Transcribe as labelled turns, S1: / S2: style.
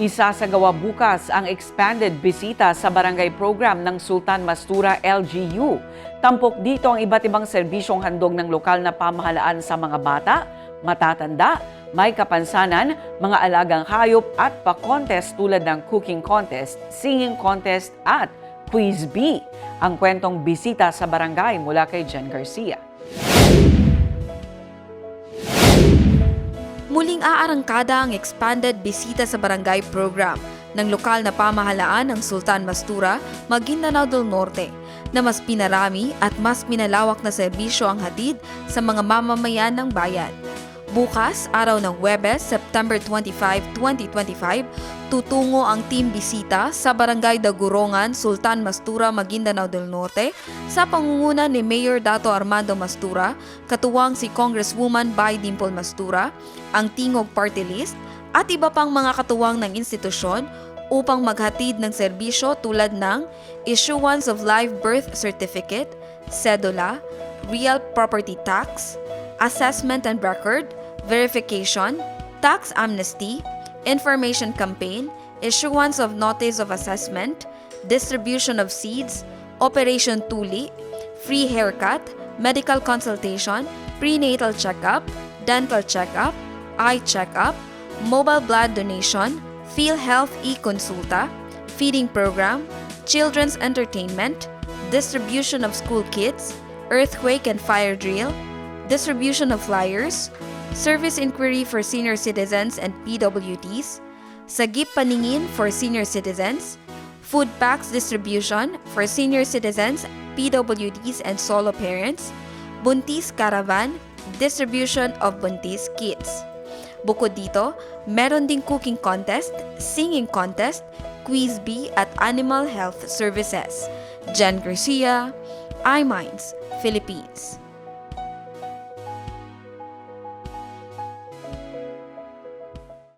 S1: Isasagawa bukas ang expanded bisita sa barangay program ng Sultan Mastura LGU. Tampok dito ang iba't ibang serbisyong handog ng lokal na pamahalaan sa mga bata, matatanda, may kapansanan, mga alagang hayop at pa-contest tulad ng cooking contest, singing contest at quiz bee. Ang kwentong bisita sa barangay mula kay Jen Garcia.
S2: Muling aarangkada ang expanded bisita sa barangay program ng lokal na pamahalaan ng Sultan Mastura, Maguindanao del Norte na mas pinarami at mas pinalawak na serbisyo ang hatid sa mga mamamayan ng bayan. Bukas, araw ng Webes, September 25, 2025, tutungo ang team bisita sa Barangay Dagurongan, Sultan Mastura, Maguindanao del Norte sa pangunguna ni Mayor Dato Armando Mastura, katuwang si Congresswoman Bai Dimple Mastura, ang Tingog Party List at iba pang mga katuwang ng institusyon upang maghatid ng serbisyo tulad ng issuance of live birth certificate, cedula, real property tax, assessment and record, verification, tax amnesty, information campaign, issuance of notice of assessment, distribution of seeds, Operation Tuli, free haircut, medical consultation, prenatal checkup, dental checkup, eye checkup, mobile blood donation, PhilHealth e-consulta, feeding program, children's entertainment, distribution of school kits, earthquake and fire drill, distribution of flyers, service inquiry for senior citizens and PWDs, Sagip Paningin for senior citizens, food packs distribution for senior citizens, PWDs and solo parents, Buntis Caravan, distribution of Buntis kits. Bukod dito, meron ding cooking contest, singing contest, quiz bee at animal health services. Jen Garcia, iMinds, Philippines.